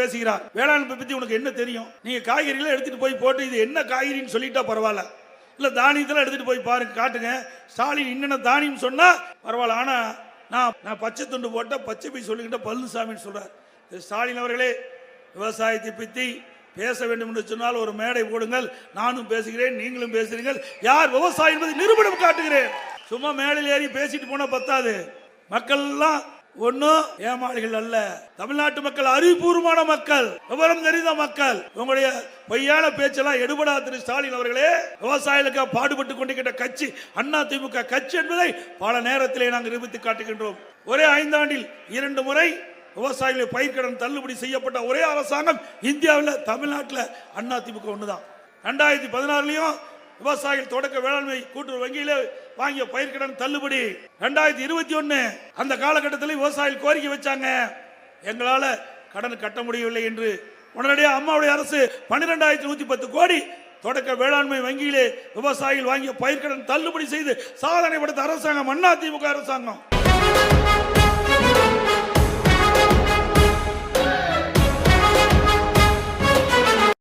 பேசுகிறார். வேளாண்மை பத்தி உனக்கு என்ன தெரியும்? நீங்க காய்கறிகளை எடுத்துட்டு போய் போட்டு இது என்ன காய்கறின்னு சொல்லிட்டா பரவாயில்ல. இல்ல தானியத்தெல்லாம் எடுத்துட்டு போய் பாருங்க காட்டுங்க. ஸ்டாலின் என்னென்ன தானியம் சொன்னா பரவாயில்ல. ஆனா நான் நான் பச்சை துண்டு போட்ட பச்சை போய் சொல்லிக்கிட்ட பழனிசாமின்னு சொல்றார். ஸ்டாலின் அவர்களே விவசாயத்தை பற்றி பேச வேண்டும் என்று சொன்னால் ஒரு மேடை போடுங்கள். நானும் பேசுகிறேன் நீங்களும் பேசுகிறீர்கள். யார் விவசாயம் என்பதை நிரூபணம் காட்டுகிறேன். சும்மா மேடையில் ஏறி பேசிட்டு போனா பத்தாது. மக்கள் எல்லாம் ஒன்னும் ஏமாளிகள் அல்ல. தமிழ்நாட்டு மக்கள் அறிவுபூர்வமான மக்கள் விவரம் தெரிந்த மக்கள். உங்களுடைய பொய்யான பேச்செல்லாம் எடுபடா திரு ஸ்டாலின் அவர்களே விவசாயிகளுக்கு பாடுபட்டு கொண்டிருக்கிற கட்சி அண்ணா திமுக கட்சி என்பதை பல நேரத்திலே நாங்கள் நிரூபித்து காட்டுகின்றோம். ஒரே ஐந்தாண்டில் இரண்டு முறை விவசாயிகளை பயிர்க்கடன் தள்ளுபடி செய்யப்பட்ட ஒரே அரசாங்கம் இந்தியாவில் தமிழ்நாட்டில் அண்ணா திமுக தான் ரெண்டாயிரத்தி பதினாறுலையும் விவசாயிகள் தொடக்க வேளாண்மை கூட்டுறவு வங்கியில வாங்கிய பயிர்க்கடன் தள்ளுபடி ரெண்டாயிரத்தி இருபத்தி ஒன்னு அந்த காலகட்டத்தில் விவசாயிகள் கோரிக்கை வச்சாங்க. எங்களால கடன் கட்ட முடியவில்லை என்று. உடனடியாக அம்மாவுடைய அரசு பன்னிரெண்டாயிரத்தி நூத்தி பத்து கோடி தொடக்க வேளாண்மை வங்கியிலே விவசாயிகள் வாங்கிய பயிர்க்கடன் தள்ளுபடி செய்து சாதனை படுத்த அரசாங்கம் அண்ணா திமுக அரசாங்கம்.